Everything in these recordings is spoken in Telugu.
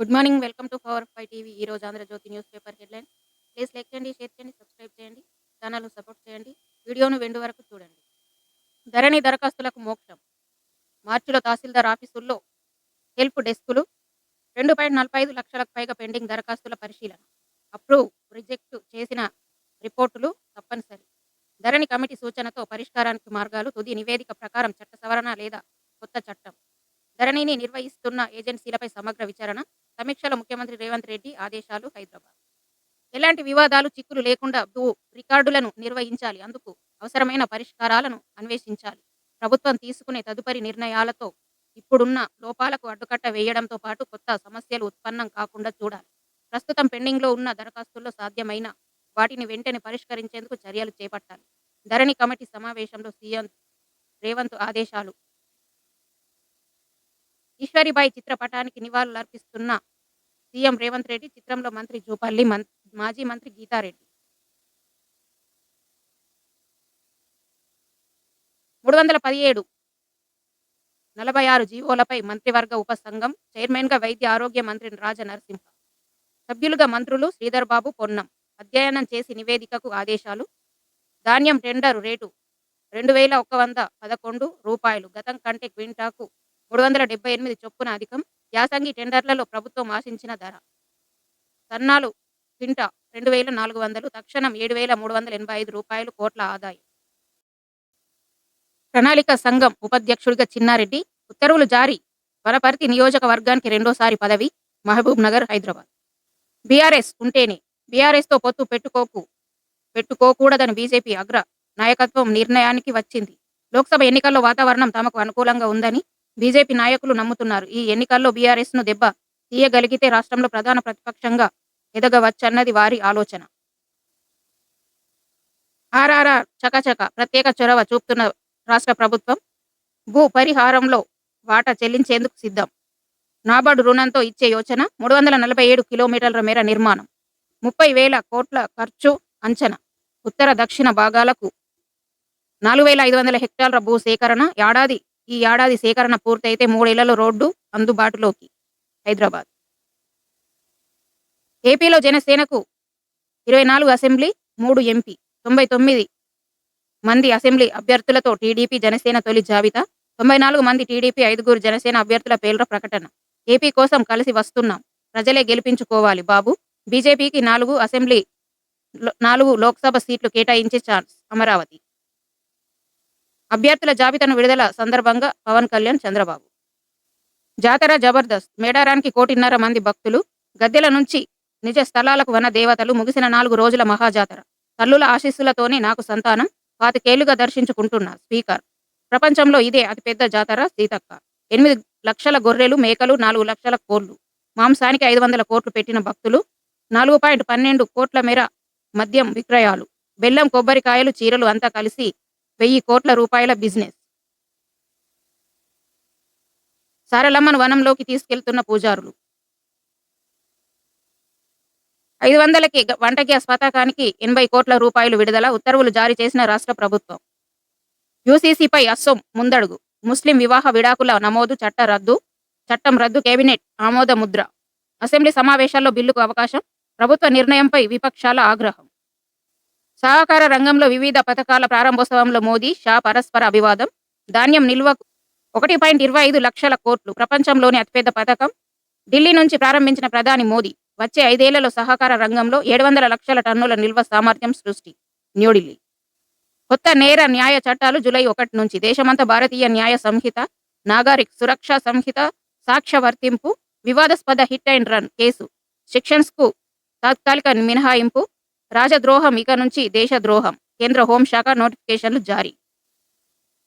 Good morning welcome to power five TV. ఈ రోజు Andhrajyothi news paper headline. Please like చేయండి షేర్ చేయండి సబ్స్క్రైబ్ చేయండి ఛానల్ సపోర్ట్ చేయండి. వీడియోను వెండు వరకు చూడండి. ధరణి దరఖాస్తులకు మోక్షం. మార్చిలో తహసీల్దార్ ఆఫీసుల్లో హెల్ప్ డెస్కులు. రెండు పాయింట్ నలభై ఐదు లక్షలకు పైగా పెండింగ్ దరఖాస్తుల పరిశీలన. అప్రూవ్ రిజెక్ట్ చేసిన రిపోర్టులు తప్పనిసరి. ధరణి కమిటీ సూచనతో పరిష్కారానికి మార్గాలు తుది నివేదిక ప్రకారం చట్ట సవరణ లేదా కొత్త చట్టం. ధరణిని నిర్వహిస్తున్న ఏజెన్సీలపై సమగ్ర విచారణ సమీక్షలో ముఖ్యమంత్రి రేవంత్ రెడ్డి ఆదేశాలు హైదరాబాద్. ఎలాంటి వివాదాలు చిక్కులు లేకుండా భూ రికార్డులను నిర్వహించాలి అందుకు అవసరమైన పరిష్కారాలను అన్వేషించాలి. ప్రభుత్వం తీసుకునే తదుపరి నిర్ణయాలతో ఇప్పుడున్న లోపాలకు అడ్డుకట్ట వేయడంతో పాటు కొత్త సమస్యలు ఉత్పన్నం కాకుండా చూడాలి. ప్రస్తుతం పెండింగ్లో ఉన్న దరఖాస్తుల్లో సాధ్యమైన వాటిని వెంటనే పరిష్కరించేందుకు చర్యలు చేపట్టాలి. ధరణి కమిటీ సమావేశంలో సీఎం రేవంత్ ఆదేశాలు ఈశ్వరిబాయి చిత్రపటానికి నివాళులర్పిస్తున్న సీఎం రేవంత్ రెడ్డి చిత్రంలో మంత్రి జూపల్లి మాజీ మంత్రి గీతారెడ్డి. మూడు వందల పదిహేడు నలభై ఆరు జీవోలపై మంత్రివర్గ ఉపసంఘం చైర్మన్గా వైద్య ఆరోగ్య మంత్రి రాజ నరసింహ. సభ్యులుగా మంత్రులు శ్రీధర్ బాబు పొన్నం. అధ్యయనం చేసి నివేదికకు ఆదేశాలు. ధాన్యం టెండర్ రేటు రెండు వేల ఒక వంద పదకొండు రూపాయలు. గతం కంటే క్వింటాకు మూడు వందల డెబ్బై ఎనిమిది చొప్పున అధికం యాసంగి టెండర్లలో ప్రభుత్వం ఆశించిన ధర. సన్నాలు క్వింటా రెండు వేల నాలుగు వందలు తక్షణం ఏడు వేల మూడు వందల ఎనభై ఐదు రూపాయలు కోట్ల ఆదాయం. ప్రణాళిక సంఘం ఉపాధ్యక్షుడిగా చిన్నారెడ్డి ఉత్తర్వులు జారీ. వనపర్తి నియోజకవర్గానికి రెండోసారి పదవి మహబూబ్ నగర్ హైదరాబాద్. బీఆర్ఎస్ ఉంటేనే బీఆర్ఎస్తో పొత్తు పెట్టుకోకు పెట్టుకోకూడదని బీజేపీ అగ్ర నాయకత్వం నిర్ణయానికి వచ్చింది. లోక్సభ ఎన్నికల్లో వాతావరణం తమకు అనుకూలంగా ఉందని బీజేపీ నాయకులు నమ్ముతున్నారు. ఈ ఎన్నికల్లో బీఆర్ఎస్ను దెబ్బ తీయగలిగితే రాష్ట్రంలో ప్రధాన ప్రతిపక్షంగా ఎదగవచ్చన్నది వారి ఆలోచన. ఆర్ఆర్ఆర్ చకచక ప్రత్యేక చొరవ చూపుతున్న రాష్ట్ర ప్రభుత్వం భూ పరిహారంలో వాటా చెల్లించేందుకు సిద్ధం. నాబార్డు రుణంతో ఇచ్చే యోచన మూడు వందల నలభై ఏడు కిలోమీటర్ల మేర నిర్మాణం. ముప్పై వేల కోట్ల ఖర్చు అంచనా. ఉత్తర దక్షిణ భాగాలకు నాలుగు వేల ఐదు వందల హెక్టార్ల భూ సేకరణ ఏడాది ఈ ఏడాది సేకరణ పూర్తయితే మూడేళ్ళలో రోడ్డు అందుబాటులోకి. హైదరాబాద్. ఏపీలో జనసేనకు ఇరవై నాలుగు అసెంబ్లీ మూడు ఎంపీ తొంభై తొమ్మిది మంది అసెంబ్లీ అభ్యర్థులతో టీడీపీ జనసేన తొలి జాబితా తొంభై నాలుగు మంది టీడీపీ ఐదుగురు జనసేన అభ్యర్థుల పేర్ల ప్రకటన. ఏపీ కోసం కలిసి వస్తున్నాం. ప్రజలే గెలిపించుకోవాలి బాబు. బీజేపీకి నాలుగు అసెంబ్లీ నాలుగు లోక్సభ సీట్లు కేటాయించే ఛాన్స్ అమరావతి. అభ్యర్థుల జాబితాను విడుదల సందర్భంగా పవన్ కళ్యాణ్ చంద్రబాబు. జాతర జబర్దస్త్. మేడారానికి కోటిన్నర మంది భక్తులు. గద్దెల నుంచి నిజ స్థలాలకు వన దేవతలు ముగిసిన నాలుగు రోజుల మహాజాతర. తల్లుల ఆశీస్సులతోనే నాకు సంతానం. పాతికేళ్ళుగా దర్శించుకుంటున్నా స్పీకర్. ప్రపంచంలో ఇదే అతిపెద్ద జాతర సీతక్క. ఎనిమిది లక్షల గొర్రెలు మేకలు నాలుగు లక్షల కోళ్ళు. మాంసానికి ఐదు వందల కోట్లు పెట్టిన భక్తులు. నాలుగు పాయింట్ పన్నెండు కోట్ల మేర మద్యం విక్రయాలు. బెల్లం కొబ్బరికాయలు చీరలు అంతా కలిసి వెయ్యి కోట్ల రూపాయల బిజినెస్. సారలమ్మను వనంలోకి తీసుకెళ్తున్న పూజారులు. ఐదు వందలకి వంట గ్యాస్ పథకానికి ఎనభై కోట్ల రూపాయలు విడుదల ఉత్తర్వులు జారీ చేసిన రాష్ట్ర ప్రభుత్వం. యూసీసీపై అస్సోం ముందడుగు. ముస్లిం వివాహ విడాకుల నమోదు చట్ట రద్దు చట్టం రద్దు కేబినెట్ ఆమోద ముద్ర అసెంబ్లీ సమావేశాల్లో బిల్లుకు అవకాశం ప్రభుత్వ నిర్ణయంపై విపక్షాల ఆగ్రహం. సహకార రంగంలో వివిధ పథకాల ప్రారంభోత్సవంలో మోదీ షా పరస్పర అభివాదం ధాన్యం నిల్వకు ఒకటి పాయింట్ ఇరవై ఐదు లక్షల కోట్లు. ప్రపంచంలోని అతిపెద్ద పథకం. ఢిల్లీ నుంచి ప్రారంభించిన ప్రధాని మోదీ వచ్చే ఐదేళ్ళలో సహకార రంగంలో ఏడు వందల లక్షల టన్నుల నిల్వ సామర్థ్యం సృష్టి. న్యూఢిల్లీ. కొత్త నేర న్యాయ చట్టాలు జూలై ఒకటి నుంచి. దేశమంతా భారతీయ న్యాయ సంహిత నాగరిక్ సురక్ష సంహిత సాక్ష్య వర్తింపు వివాదాస్పద హిట్ అండ్ రన్ కేసు. సెక్షన్స్కు తాత్కాలిక మినహాయింపు రాజద్రోహం ఇక నుంచి దేశద్రోహం. కేంద్ర హోంశాఖ నోటిఫికేషన్లు జారీ.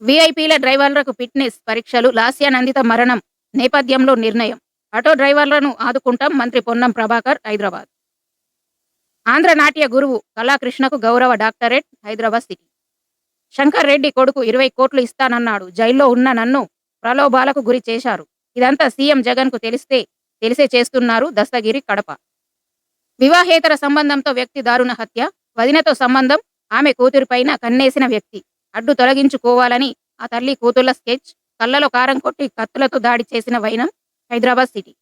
విఐపీల డ్రైవర్లకు ఫిట్నెస్ పరీక్షలు లాస్యానందిత మరణం నేపథ్యంలో నిర్ణయం. ఆటో డ్రైవర్లను ఆదుకుంటాం మంత్రి పొన్నం ప్రభాకర్ హైదరాబాద్. ఆంధ్ర నాట్య గురువు కళాకృష్ణకు గౌరవ డాక్టరేట్ హైదరాబాద్ సిటీ. శంకర్ రెడ్డి కొడుకు ఇరవై కోట్లు ఇస్తానన్నాడు. జైల్లో ఉన్న నన్ను ప్రలోభాలకు గురి చేశారు. ఇదంతా సీఎం జగన్కు తెలిస్తే తెలిసే చేస్తున్నారు దస్తగిరి కడప. వివాహేతర సంబంధంతో వ్యక్తి దారుణ హత్య వదినతో సంబంధం ఆమె కూతురిపైన కన్నేసిన వ్యక్తి. అడ్డు తొలగించుకోవాలని ఆ తల్లి కూతుర్ల స్కెచ్ కళ్ళలో కారం కొట్టి కత్తులతో దాడి చేసిన వైనం హైదరాబాద్ సిటీ.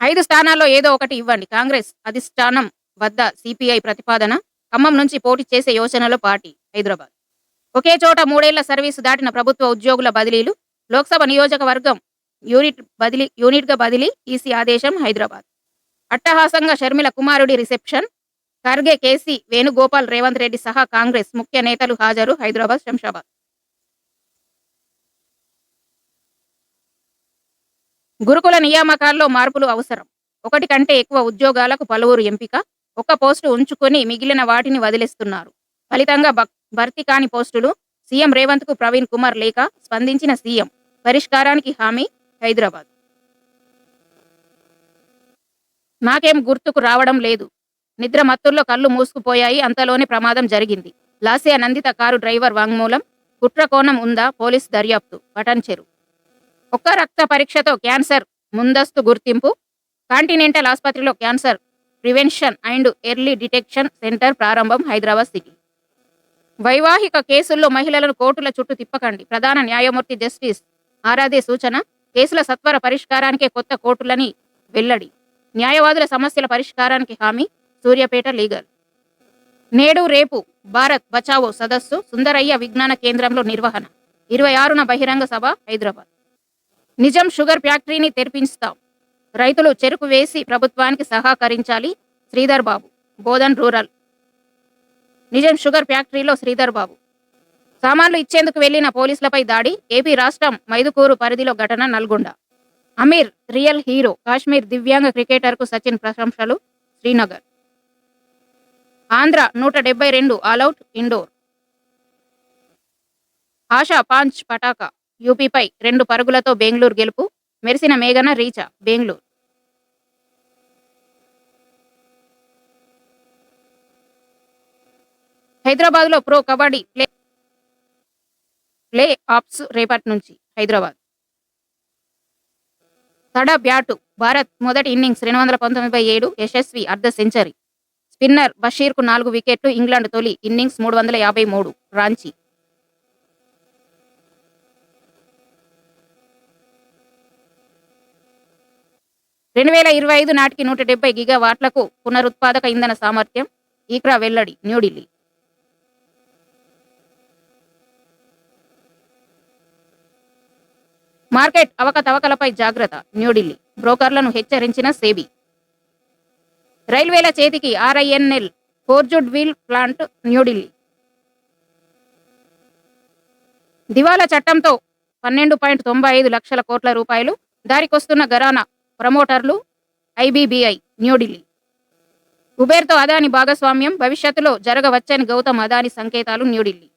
ఐదు స్థానాల్లో ఏదో ఒకటి ఇవ్వండి. కాంగ్రెస్ అధిష్టానం వద్ద సిపిఐ ప్రతిపాదన ఖమ్మం నుంచి పోటీ చేసే యోచనలో పార్టీ హైదరాబాద్. ఒకే చోట మూడేళ్ళ సర్వీసు దాటిన ప్రభుత్వ ఉద్యోగుల బదిలీలు లోక్సభ నియోజకవర్గం యూనిట్ బదిలీ యూనిట్గా బదిలీ ఈసీ ఆదేశం హైదరాబాద్. అట్టహాసంగా షర్మిల కుమారుడి రిసెప్షన్. ఖర్గే కేసీ వేణుగోపాల్ రేవంత్ రెడ్డి సహా కాంగ్రెస్ ముఖ్య నేతలు హాజరు హైదరాబాద్ శంషాబాద్. గురుకుల నియామకాల్లో మార్పులు అవసరం. ఒకటి కంటే ఎక్కువ ఉద్యోగాలకు పలువురు ఎంపిక. ఒక పోస్టు ఉంచుకొని మిగిలిన వాటిని వదిలేస్తున్నారు. ఫలితంగా భర్తీ కాని పోస్టులు సీఎం రేవంత్కు ప్రవీణ్ కుమార్ లేఖ స్పందించిన సీఎం. పరిష్కారానికి హామీ హైదరాబాద్. నాకేం గుర్తుకు రావడం లేదు. నిద్ర మత్తుల్లో కళ్ళు మూసుకుపోయాయి. అంతలోనే ప్రమాదం జరిగింది. లాసియా నందిత కారు డ్రైవర్ వాంగ్మూలం. కుట్ర కోణం ఉందా? పోలీస్ దర్యాప్తు. పటన్చెరు ఒక్క రక్త పరీక్షతో క్యాన్సర్. ముందస్తు గుర్తింపు. కాంటినెంటల్ ఆసుపత్రిలో cancer. Prevention and early detection centre ప్రారంభం హైదరాబాద్ సిటీ. వైవాహిక కేసుల్లో మహిళలను కోర్టుల చుట్టూ తిప్పకండి. ప్రధాన న్యాయమూర్తి జస్టిస్ ఆరాధే సూచన కేసుల సత్వర పరిష్కారానికే కొత్త కోర్టులని వెల్లడి. న్యాయవాదుల సమస్యల పరిష్కారానికి హామీ సూర్యాపేట లీగల్. నేడు రేపు భారత్ బచావో సదస్సు సుందరయ్య విజ్ఞాన కేంద్రంలో నిర్వహణ. ఇరవై ఆరున బహిరంగ సభ హైదరాబాద్. నిజం షుగర్ ఫ్యాక్టరీని తెరిపిస్తాం. రైతులు చెరుకు వేసి ప్రభుత్వానికి సహకరించాలి శ్రీధర్ బాబు. బోధన్ రూరల్. నిజం షుగర్ ఫ్యాక్టరీలో శ్రీధర్ బాబు. సామాన్లు ఇచ్చేందుకు వెళ్ళిన పోలీసులపై దాడి ఏపీ రాష్ట్రం మైదుకూరు పరిధిలో ఘటన నల్గొండ. అమీర్ రియల్ హీరో కాశ్మీర్ దివ్యాంగ క్రికెటర్కు సచిన్ ప్రశంసలు శ్రీనగర్. ఆంధ్ర నూట డెబ్బై రెండు ఆలౌట్ ఇండోర్. ఆశా పాంచ్ పటాకా యూపీపై రెండు పరుగులతో బెంగళూరు గెలుపు మెరిసిన మేఘన రీచా బెంగళూరు. హైదరాబాద్లో pro kabaddi play playoffs రేపటి నుంచి హైదరాబాద్. తడ బ్యాటు భారత్ మొదటి ఇన్నింగ్స్ రెండు వందల పంతొమ్మిది బై ఏడు యశస్వి అర్ధ సెంచరీ. స్పిన్నర్ బషీర్కు నాలుగు వికెట్లు ఇంగ్లాండ్ తొలి ఇన్నింగ్స్ మూడు వందల యాభై మూడు రాంచీ. రెండు వేల ఇరవై ఐదు నాటికి నూట డెబ్బై గిగా వాట్లకు పునరుత్పాదక ఇంధన సామర్థ్యం ఈక్రా వెల్లడి న్యూఢిల్లీ మార్కెట్ అవకతవకలపై జాగ్రత్త. న్యూఢిల్లీ. బ్రోకర్లను హెచ్చరించిన సేబీ. రైల్వేల చేతికి RINL forged wheel plant New Delhi. దివాలా చట్టంతో పన్నెండు పాయింట్ తొంభై ఐదు లక్షల కోట్ల రూపాయలు దారికొస్తున్న గరానా ప్రమోటర్లు ఐబీబీఐ న్యూఢిల్లీ. ఉబేర్తో అదాని భాగస్వామ్యం భవిష్యత్తులో జరగవచ్చని గౌతమ్ అదాని సంకేతాలు న్యూఢిల్లీ.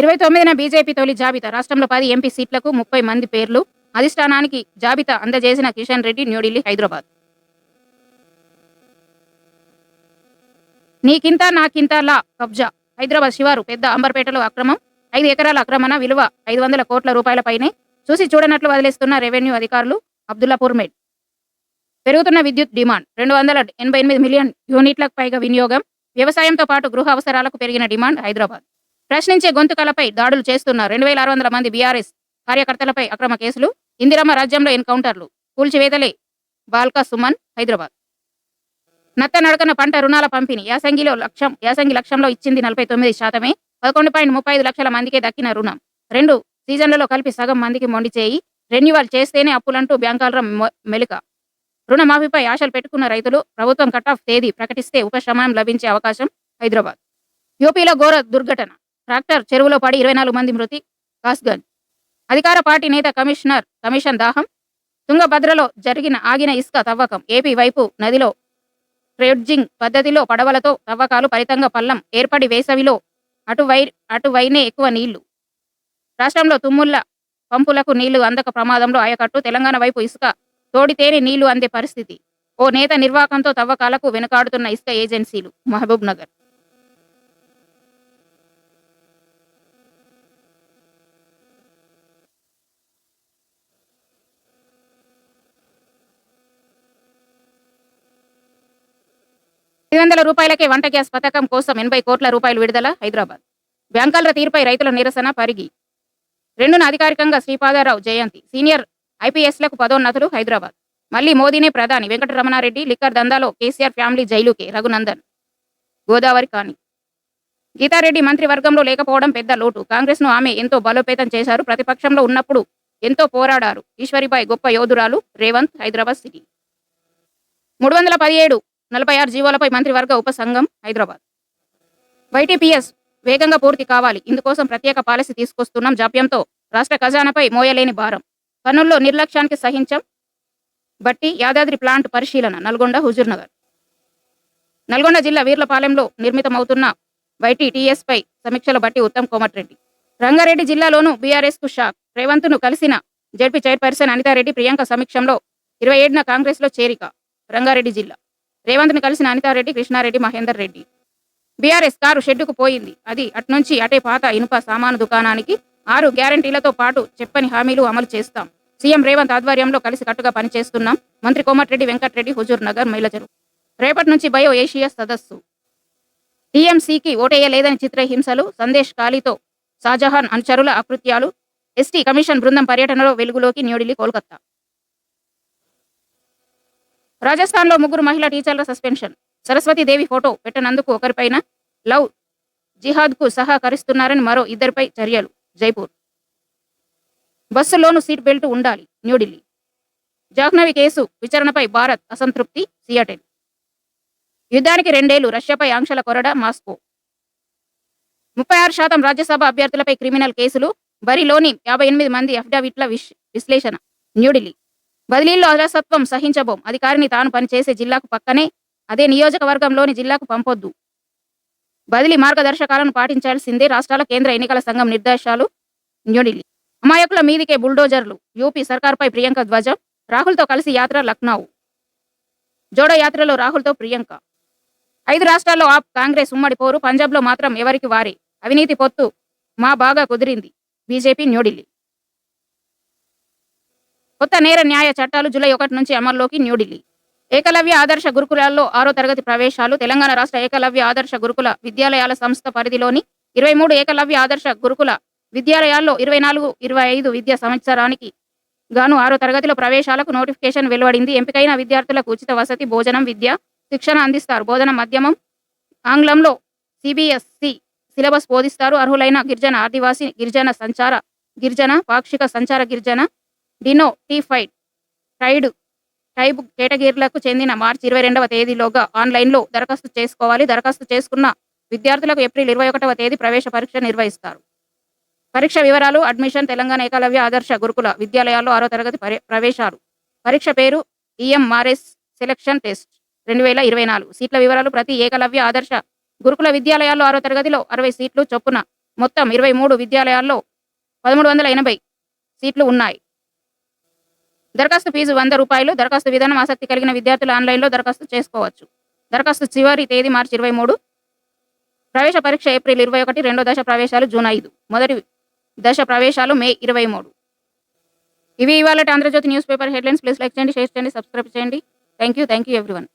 ఇరవై తొమ్మిదిన బీజేపీ తొలి జాబితా. రాష్ట్రంలో పది ఎంపీ సీట్లకు ముప్పై మంది పేర్లు. అధిష్టానానికి జాబితా అందజేసిన కిషన్ రెడ్డి న్యూఢిల్లీ హైదరాబాద్. నీకింత నాకింత లా కబ్జా. హైదరాబాద్ శివారు పెద్ద అంబర్పేటలో అక్రమం. ఐదు ఎకరాల అక్రమణ విలువ ఐదు వందల కోట్ల రూపాయలపైనే చూసి చూడనట్లు వదిలేస్తున్న రెవెన్యూ అధికారులు అబ్దుల్లాపూర్ మెడ్. పెరుగుతున్న విద్యుత్ డిమాండ్. రెండు వందల ఎనభై ఎనిమిది మిలియన్ యూనిట్లకు పైగా వినియోగం. వ్యవసాయంతో పాటు గృహ అవసరాలకు పెరిగిన డిమాండ్ హైదరాబాద్. ప్రశ్నించే గొంతుకలపై దాడులు చేస్తున్న రెండు వేల ఆరు వందల మంది బీఆర్ఎస్ కార్యకర్తలపై అక్రమ కేసులు ఇందిరమ్మ రాజ్యంలో ఎన్కౌంటర్లు కూల్చివేతలే బాల్కా సుమన్ హైదరాబాద్. నత్త నడకన పంట రుణాల పంపిణీ యాసంగిలో లక్ష్యం యాసంగి లక్ష్యంలో ఇచ్చింది నలభై తొమ్మిది శాతమే పదకొండు పాయింట్ ముప్పై ఐదు లక్షల మందికే దక్కిన రుణం. రెండు సీజన్లలో కలిపి సగం మందికి మొండి చేయి రెన్యువల్ చేస్తేనే అప్పులంటూ బ్యాంకాలర మెలిక. రుణమాఫీపై ఆశలు పెట్టుకున్న రైతులు ప్రభుత్వం కట్ ఆఫ్ తేదీ ప్రకటిస్తే ఉపశమనం లభించే అవకాశం హైదరాబాద్. యూపీలో ఘోర దుర్ఘటన. ట్రాక్టర్ చెరువులో పడి ఇరవై నాలుగు మంది మృతి. కాస్గన్ అధికార పార్టీ నేత కమిషనర్ కమిషన్ దాహం. తుంగభద్రలో జరిగిన ఆగిన ఇసుక తవ్వకం. ఏపీ వైపు నదిలో ట్రెడ్జింగ్ పద్ధతిలో పడవలతో తవ్వకాలు ఫలితంగా పల్లం ఏర్పడి వేసవిలో అటువై అటువైనే ఎక్కువ నీళ్ళు. రాష్ట్రంలో తుమ్ముళ్ళ పంపులకు నీళ్ళు అందక ప్రమాదంలో ఆయకట్టు. తెలంగాణ వైపు ఇసుక తోడితేనే నీళ్ళు అందే పరిస్థితి. ఓ నేత నిర్వాకంతో తవ్వకాలకు వెనుకాడుతున్న ఇసుక ఏజెన్సీలు. మహబూబ్ నగర్ ఐదు వందల రూపాయలకే వంట గ్యాస్ పథకం కోసం ఎనభై కోట్ల రూపాయలు విడుదల హైదరాబాద్. బ్యాంకాల తీరుపై రైతుల నిరసన పరిగి. రెండున అధికారికంగా శ్రీపాదారావు జయంతి. సీనియర్ ఐపీఎస్లకు పదోన్నతులు హైదరాబాద్. మళ్ళీ మోదీనే ప్రధాని. వెంకటరమణారెడ్డి లిక్కర్ దందాలో కేసీఆర్ ఫ్యామిలీ జైలుకే. రఘునందన్. గోదావరి కాని. గీతారెడ్డి మంత్రివర్గంలో లేకపోవడం పెద్ద లోటు. కాంగ్రెస్ను ఆమె ఎంతో బలోపేతం చేశారు. ప్రతిపక్షంలో ఉన్నప్పుడు ఎంతో పోరాడారు. ఈశ్వరిపై గొప్ప యోధురాలు. రేవంత్ హైదరాబాద్ సిటీ. మూడు వందల పదిహేడు నలభై ఆరు జీవోలపై మంత్రివర్గ ఉపసంఘం హైదరాబాద్. వైటీపీఎస్ వేగంగా పూర్తి కావాలి. ఇందుకోసం ప్రత్యేక పాలసీ తీసుకొస్తున్నాం జాప్యంతో రాష్ట్ర ఖజానాపై మోయలేని భారం. పనుల్లో నిర్లక్ష్యానికి సహించం బట్టి యాదాద్రి ప్లాంట్ పరిశీలన నల్గొండ హుజూర్నగర్. నల్గొండ జిల్లా వీర్లపాలెంలో నిర్మితమవుతున్న వైటీటీఎస్పై సమీక్షలు బట్టి ఉత్తమ్ కోమటిరెడ్డి. రంగారెడ్డి జిల్లాలోనూ బీఆర్ఎస్కు షాక్. రేవంత్ను కలిసిన జడ్పీ చైర్పర్సన్ అనితారెడ్డి ప్రియాంక సమీక్షంలో ఇరవై ఏడున కాంగ్రెస్లో చేరిక. రంగారెడ్డి జిల్లా. రేవంత్ను కలిసిన అనితారెడ్డి కృష్ణారెడ్డి మహేందర్ రెడ్డి. బీఆర్ఎస్ కారు షెడ్డుకు పోయింది. అది అట్నుంచి అటే పాత ఇనుప సామాను దుకాణానికి ఆరు గ్యారంటీలతో పాటు చెప్పని హామీలు అమలు చేస్తాం. సీఎం రేవంత్ ఆధ్వర్యంలో కలిసి కట్టుగా పనిచేస్తున్నాం. మంత్రి కోమటిరెడ్డి వెంకటరెడ్డి హుజూర్ నగర్ మైలచెరు రేపటి నుంచి బయో ఏషియా సదస్సు. టీఎంసీకి ఓటేయలేదని చిత్రహింసలు సందేశ్ ఖాళీతో షాజహాన్ అనుచరుల అకృత్యాలు. ఎస్టీ కమిషన్ బృందం పర్యటనలో వెలుగులోకి న్యూఢిల్లీ కోల్కతా రాజస్థాన్లో ముగ్గురు మహిళా టీచర్ల సస్పెన్షన్. సరస్వతీదేవి ఫోటో పెట్టనందుకు ఒకరిపైన లవ్ జిహాద్కు సహకరిస్తున్నారని మరో ఇద్దరిపై చర్యలు. జైపూర్. బస్సులోనూ సీట్ బెల్ట్ ఉండాలి. న్యూఢిల్లీ. జాహ్నవి కేసు విచారణపై భారత్ అసంతృప్తి. సియాటెల్ యుద్ధానికి రెండేళ్ళు రష్యాపై ఆంక్షల కొరడ మాస్కో. ముప్పై ఆరు శాతం రాజ్యసభ అభ్యర్థులపై క్రిమినల్ కేసులు. బరిలోని యాభై ఎనిమిది మంది అఫిడవిట్ల విశ్లేషణ. న్యూఢిల్లీ. బదిలీల్లో అలసత్వం సహించబోం. అధికారిని తాను పనిచేసే జిల్లాకు పక్కనే అదే నియోజకవర్గంలోని జిల్లాకు పంపొద్దు. బదిలీ మార్గదర్శకాలను పాటించాల్సిందే రాష్ట్రాల కేంద్ర ఎన్నికల సంఘం నిర్దేశాలు. న్యూఢిల్లీ అమాయకుల మీదికే బుల్డోజర్లు. యూపీ సర్కార్పై ప్రియాంక ధ్వజం. రాహుల్తో కలిసి యాత్ర లక్నౌ. జోడో యాత్రలో రాహుల్తో ప్రియాంక. ఐదు రాష్ట్రాల్లో ఆప్ కాంగ్రెస్ ఉమ్మడి పోరు. పంజాబ్లో మాత్రం ఎవరికి వారే? అవినీతి పొత్తు. మా బాగా కుదిరింది. బీజేపీ న్యూఢిల్లీ కొత్త నేర న్యాయ చట్టాలు జూలై ఒకటి నుంచి అమల్లోకి న్యూఢిల్లీ ఏకలవ్య ఆదర్శ గురుకులాల్లో ఆరో తరగతి ప్రవేశాలు తెలంగాణ రాష్ట్ర ఏకలవ్య ఆదర్శ గురుకుల విద్యాలయాల సంస్థ పరిధిలోని ఇరవై మూడు ఏకలవ్య ఆదర్శ గురుకుల విద్యాలయాల్లో ఇరవై నాలుగు ఇరవై ఐదు విద్యా సంవత్సరానికి గాను ఆరో తరగతిలో ప్రవేశాలకు నోటిఫికేషన్ వెలువడింది. ఎంపికైన విద్యార్థులకు ఉచిత వసతి భోజనం విద్య శిక్షణ అందిస్తారు. బోధన మాధ్యమం ఆంగ్లంలో సిబిఎస్సి సిలబస్ బోధిస్తారు. అర్హులైన గిరిజన ఆదివాసీ గిరిజన సంచార గిరిజన పాక్షిక సంచార గిరిజన డినో టీఫైడ్ ట్రైడ్ టైబ్ కేటగిరీలకు చెందిన మార్చి ఇరవై రెండవ తేదీలోగా ఆన్లైన్లో దరఖాస్తు చేసుకోవాలి. దరఖాస్తు చేసుకున్న విద్యార్థులకు ఏప్రిల్ ఇరవై ఒకటవ తేదీ ప్రవేశ పరీక్ష నిర్వహిస్తారు. పరీక్ష వివరాలు అడ్మిషన్ తెలంగాణ ఏకలవ్య ఆదర్శ గురుకుల విద్యాలయాల్లో ఆరో తరగతి ప్రవేశాలు. పరీక్ష పేరు ఈఎంఆర్ఎస్ సెలక్షన్ టెస్ట్ రెండు వేల ఇరవై నాలుగు. సీట్ల వివరాలు ప్రతి ఏకలవ్య ఆదర్శ గురుకుల విద్యాలయాల్లో ఆరో తరగతిలో అరవై సీట్లు చొప్పున మొత్తం ఇరవై మూడు విద్యాలయాల్లో పదమూడు వందల ఎనభై సీట్లు ఉన్నాయి. దరఖాస్తు ఫీజు వంద రూపాయలు దరఖాస్తు విధానం ఆసక్తి కలిగిన విద్యార్థులు ఆన్లైన్లో దరఖాస్తు చేసుకోవచ్చు. దరఖాస్తు చివరి తేదీ మార్చి ఇరవై మూడు ప్రవేశ పరీక్ష ఏప్రిల్ ఇరవై ఒకటి రెండో దశ ప్రవేశాలు జూన్ ఐదు. మొదటి దశ ప్రవేశాలు మే ఇరవై మూడు. ఇవి ఇవాళ Andhrajyothi news paper headlines. Please like చేయండి షేర్ చేయండి సబ్స్క్రైబ్ చేయండి. Thank you thank you everyone.